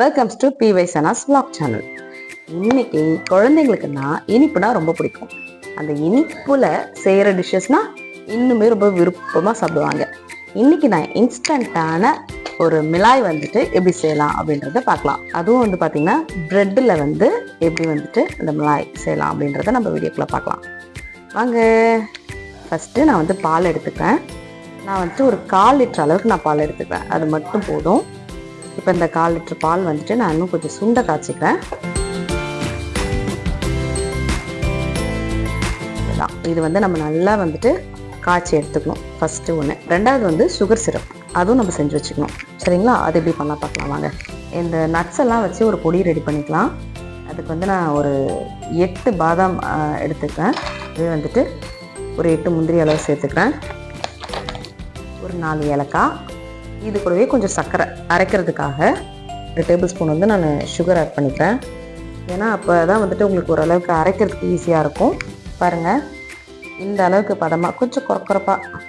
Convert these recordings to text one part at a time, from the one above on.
Welcomes to B Y Sana's vlog channel இன்னைக்கு குழந்தைங்களுக்கு நான் இனிப்புனா ரொம்ப பிடிக்கும். அந்த இனிப்புல செய்கிற டிஷ்ஷஸ்னா இன்னுமே ரொம்ப விருப்பமாக சாப்பிடுவாங்க. இன்னைக்கு நான் இன்ஸ்டண்ட்டான ஒரு மிலாய் வந்துட்டு எப்படி செய்யலாம் அப்படின்றத பார்க்கலாம். அதுவும் வந்து பார்த்தீங்கன்னா ப்ரெட்டில் வந்து எப்படி வந்துட்டு அந்த மிலாய் செய்யலாம் அப்படின்றத நம்ம வீடியோக்குள்ளே பார்க்கலாம். வாங்க ஃபஸ்ட்டு நான் வந்து பால் எடுத்துக்கிறேன். நான் வந்துட்டு ஒரு கால் லிட்டர் அளவுக்கு நான் பால் எடுத்துக்கிறேன். அது மட்டும் போதும். இப்போ இந்த கால் லிட்டர் பால் வந்துட்டு நான் இன்னும் கொஞ்சம் சுண்டை காய்ச்சிப்பேன். இது வந்து நம்ம நல்லா வந்துட்டு காய்ச்சி எடுத்துக்கணும். ஃபஸ்ட்டு ஒன்று ரெண்டாவது வந்து சுகர் சிரப் அதுவும் நம்ம செஞ்சு வச்சுக்கணும். சரிங்களா? அது எப்படி பண்ணால் பார்க்கலாம். வாங்க. இந்த நட்ஸ் எல்லாம் வச்சு ஒரு பொடி ரெடி பண்ணிக்கலாம். அதுக்கு வந்து நான் ஒரு எட்டு பாதாம் எடுத்துக்கிறேன் இது வந்துட்டு ஒரு எட்டு முந்திரி அளவு சேர்த்துக்கிறேன். ஒரு நாலு ஏலக்காய். இது கூடவே கொஞ்சம் சர்க்கரை. அரைக்கிறதுக்காக ஒரு டேபிள் ஸ்பூன் வந்து நான் சுகர் ஆட் பண்ணிக்கிறேன். ஏன்னா அப்போ தான் வந்துட்டு உங்களுக்கு ஓரளவுக்கு அரைக்கிறதுக்கு ஈஸியாக இருக்கும். பாருங்கள் இந்த அளவுக்கு பதமாக கொஞ்சம் குறக்குறப்பாக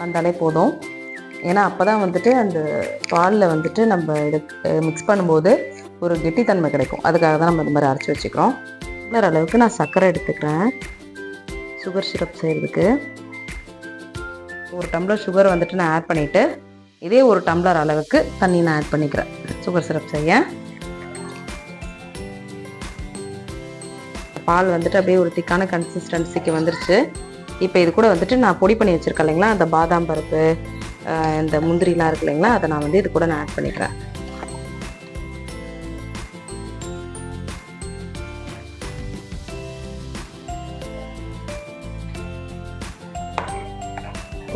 வந்தாலே போதும். ஏன்னா அப்போ தான் வந்துட்டு அந்த பாலில் வந்துட்டு நம்ம எடுத்து மிக்ஸ் பண்ணும்போது ஒரு கெட்டித்தன்மை கிடைக்கும். அதுக்காக தான் நம்ம இந்த மாதிரி அரைச்சி வச்சுக்கிறோம். இன்னொரு அளவுக்கு நான் சர்க்கரை எடுத்துக்கிறேன். சுகர் சிரப் செய்கிறதுக்கு ஒரு டம்ளர் சுகர் வந்துட்டு நான் ஆட் பண்ணிவிட்டு இதே ஒரு டம்ளர் அளவுக்கு தண்ணி நான் ஆட் பண்ணிக்கிறேன். சுகர் சிரப் செய்ய. பால் வந்துட்டு அப்படியே ஒரு திக்கான கன்சிஸ்டன்சிக்கு வந்துருச்சு. இப்போ இது கூட வந்துட்டு நான் பொடி பண்ணி வச்சுருக்கேன் இல்லைங்களா? அந்த பாதாம் பருப்பு இந்த முந்திரிலாம் இருக்கு இல்லைங்களா? அதை நான் வந்து இது கூட நான் ஆட் பண்ணிக்கிறேன்.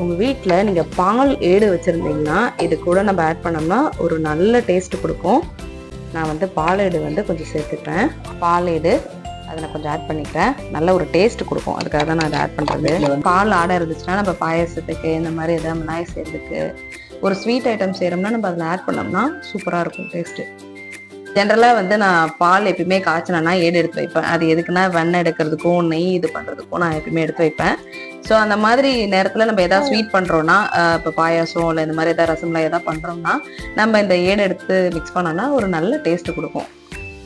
உங்கள் வீட்டில் நீங்கள் பால் ஏடு வச்சுருந்தீங்கன்னா இது கூட நம்ம ஆட் பண்ணோம்னா ஒரு நல்ல டேஸ்ட் கொடுக்கும். நான் வந்து பால் ஏடு வந்து கொஞ்சம் சேர்த்துக்கிறேன் பால் ஏடு அதை நான் கொஞ்சம் ஆட் பண்ணிக்கிறேன். நல்ல ஒரு டேஸ்ட் கொடுக்கும். அதுக்காக தான் நான் அதை ஆட் பண்ணுறது பால் ஆடை இருந்துச்சுன்னா நம்ம பாயாசத்துக்கு இந்த மாதிரி எதாவது மிளாய் செய்யறதுக்கு ஒரு ஸ்வீட் ஐட்டம் செய்கிறோம்னா நம்ம அதில் ஆட் பண்ணோம்னா சூப்பராக இருக்கும் டேஸ்ட்டு ஜென்ரலாக வந்து நான் பால் எப்பயுமே காய்ச்சினா ஏடு எடுத்து வைப்பேன். அது எதுக்குன்னா வெண்ணெய் எடுக்கிறதுக்கும் நெய் இது பண்ணுறதுக்கும் நான் எப்பயுமே எடுத்து வைப்பேன். ஸோ அந்த மாதிரி நேரத்தில் நம்ம எதாவது ஸ்வீட் பண்ணுறோன்னா இப்போ பாயாசம் இல்லை இந்த மாதிரி எதாவது ரசம்லாம் எதாவது பண்ணுறோம்னா நம்ம இந்த ஏடு எடுத்து மிக்ஸ் பண்ணோம்னா ஒரு நல்ல டேஸ்ட் கொடுக்கும்.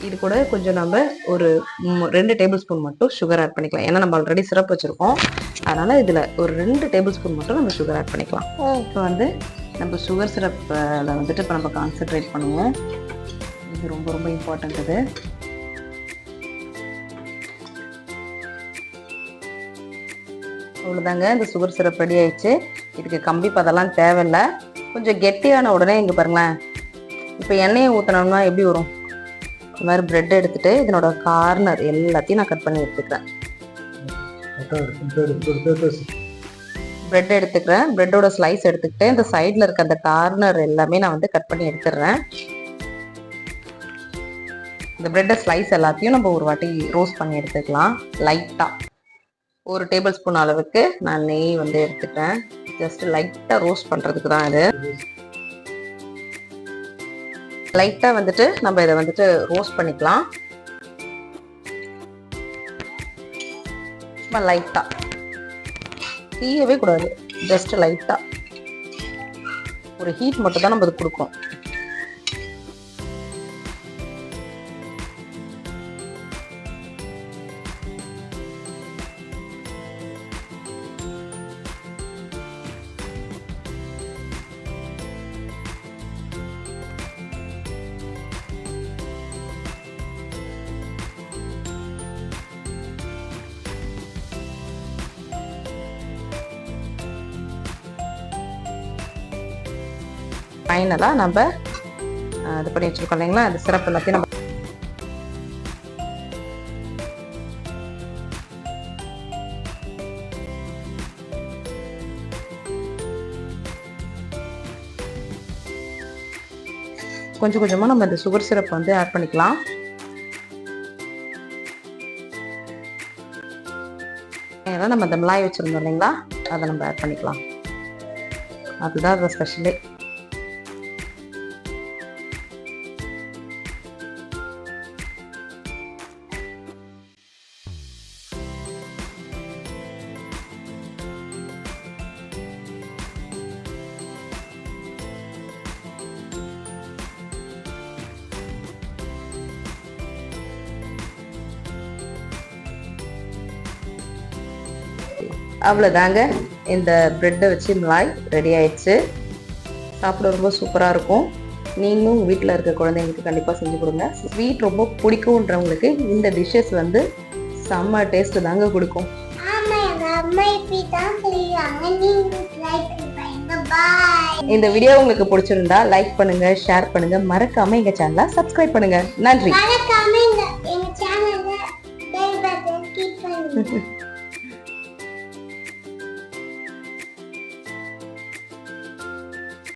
இது கூட கொஞ்சம் நம்ம ஒரு ரெண்டு டேபிள் ஸ்பூன் மட்டும் சுகர் ஆட் பண்ணிக்கலாம். ஏன்னா நம்ம ஆல்ரெடி சிரப் வச்சுருக்கோம். அதனால் இதில் ஒரு ரெண்டு டேபிள் ஸ்பூன் மட்டும் நம்ம சுகர் ஆட் பண்ணிக்கலாம். இப்போ வந்து நம்ம சுகர் சிரப்பில் வந்துட்டு இப்போ நம்ம கான்சென்ட்ரேட் பண்ணுவோம். இது ரொம்ப ரொம்ப இம்பார்ட்டன்ட் இது. அவ்வளோதாங்க இந்த சுகர் சிரப் ரெடி ஆயிடுச்சு. இதுக்கு கம்பி பதெல்லாம் தேவையில்லை. கொஞ்சம் கெட்டியான உடனே இங்கே பாருங்களேன். இப்போ எண்ணெயை ஊற்றினோம்னா எப்படி வரும்? இந்த மாதிரி பிரெட் எடுத்துட்டு இதனோட கார்னர் எல்லாத்தையும் நான் கட் பண்ணி எடுத்துக்கிறேன். பிரெட் எடுத்துக்கிறேன். பிரெட்டோட ஸ்லைஸ் எடுத்துக்கிட்டு இந்த சைடில் இருக்க அந்த கார்னர் எல்லாமே நான் வந்து கட் பண்ணி எடுத்துடுறேன். இந்த ப்ரெட்டை ஸ்லைஸ் எல்லாத்தையும் நம்ம ஒரு வாட்டி ரோஸ்ட் பண்ணி எடுத்துக்கலாம். லைட்டாக ஒரு டேபிள் ஸ்பூன் அளவுக்கு நான் நெய் வந்து எடுத்துட்டேன். ஜஸ்ட் லைட்டாக ரோஸ்ட் பண்ணுறதுக்கு தான் இது. லைட்டாக வந்துட்டு நம்ம இதை வந்துட்டு ரோஸ்ட் பண்ணிக்கலாம். சும்மா லைட்டாக தீயவே கூடாது. ஜஸ்ட் லைட்டாக ஒரு ஹீட் மட்டும் தான் நம்ம இது கொடுக்கும் ஃபைனலாக நம்ம இது பண்ணி வச்சுருக்கோம் இல்லைங்களா? அந்த சிறப்பு எல்லாத்தையும் நம்ம கொஞ்சம் கொஞ்சமாக நம்ம இந்த சுகர் சிரப் வந்து ஆட் பண்ணிக்கலாம். நம்ம இந்த மிளாய் வச்சுருந்தோம் இல்லைங்களா? அதை நம்ம ஆட் பண்ணிக்கலாம். அதுதான் அது ஸ்பெஷலே அவ்வளோதாங்க இந்த ப்ரெட்டை வச்சு மலாய் ரெடி ஆயிடுச்சு. சாப்பிட ரொம்ப சூப்பராக இருக்கும். நீங்களும் வீட்டில் இருக்க குழந்தைங்களுக்கு கண்டிப்பாக செஞ்சு கொடுங்க. ஸ்வீட் ரொம்ப பிடிக்குன்றவங்களுக்கு இந்த டிஷ்ஷஸ் வந்து செம்ம டேஸ்ட்டு தாங்க கொடுக்கும். இந்த வீடியோ உங்களுக்கு பிடிச்சிருந்தா லைக் பண்ணுங்க ஷேர் பண்ணுங்க. மறக்காம எங்க சேனலை சப்ஸ்கிரைப் பண்ணுங்க. நன்றி.